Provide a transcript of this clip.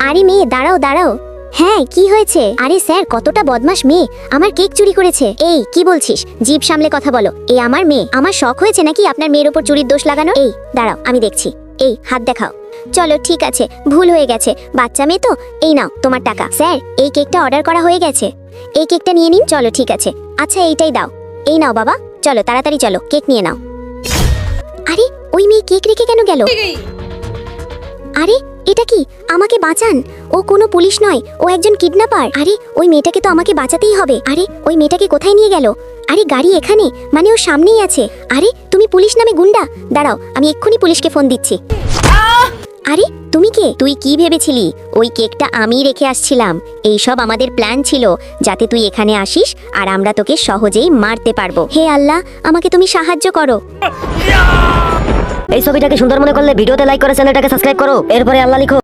আরে মেয়ে দাঁড়াও দাঁড়াও। হ্যাঁ কি হয়েছে? আরে স্যার কতটা বদমাস মেয়ে। আমার কেক চুরি করেছে। এই কি বলছিস? জিভ সামলে কথা বলো। এই আমার মেয়ে। আমার শখ হয়েছে নাকি আপনার মেয়ের ওপর চুরির দোষ লাগানো? এই দাঁড়াও আমি দেখছি। এই হাত দেখাও। চলো ঠিক আছে। ভুল হয়ে গেছে। বাচ্চা মেয়ে তো? এই নাও তোমার টাকা। স্যার এই কেকটা অর্ডার করা হয়ে গেছে। এই কেকটা নিয়ে নিন। চলো ঠিক আছে। আচ্ছা এইটাই দাও। এই নাও বাবা। চলো তাড়াতাড়ি চলো। কেক নিয়ে নাও। আরে ওই মেয়ে কেক রেখে কেন গেল? আরে এটা কি? আমাকে বাঁচান। ও কোনো পুলিশ নয়, ও একজন কিডন্যাপার। আরে, ওই মেয়েটাকে তো আমাকে বাঁচাতেই হবে। আরে, ওই মেয়েটাকে কোথায় নিয়ে গেল? আরে, গাড়ি এখানে মানে ও সামনেই আছে। আরে, তুমি পুলিশ নামে গুন্ডা। দাঁড়াও, আমি এক্ষুনি পুলিশকে ফোন দিচ্ছি। আরে, তুমি কে? তুই কি ভেবেছিলি? ওই কেকটা আমি রেখে আসছিলাম। এই সব আমাদের প্ল্যান ছিল, যাতে তুই এখানে আসিস আর আমরা তোকে সহজেই মারতে পারব। হে আল্লাহ, আমাকে তুমি সাহায্য করো। এই ছবিটাকে সুন্দর মনে করলে ভিডিওতে লাইক করে চ্যানেলটাকে সাবস্ক্রাইব করো। এরপরে আল্লাহ লিখো।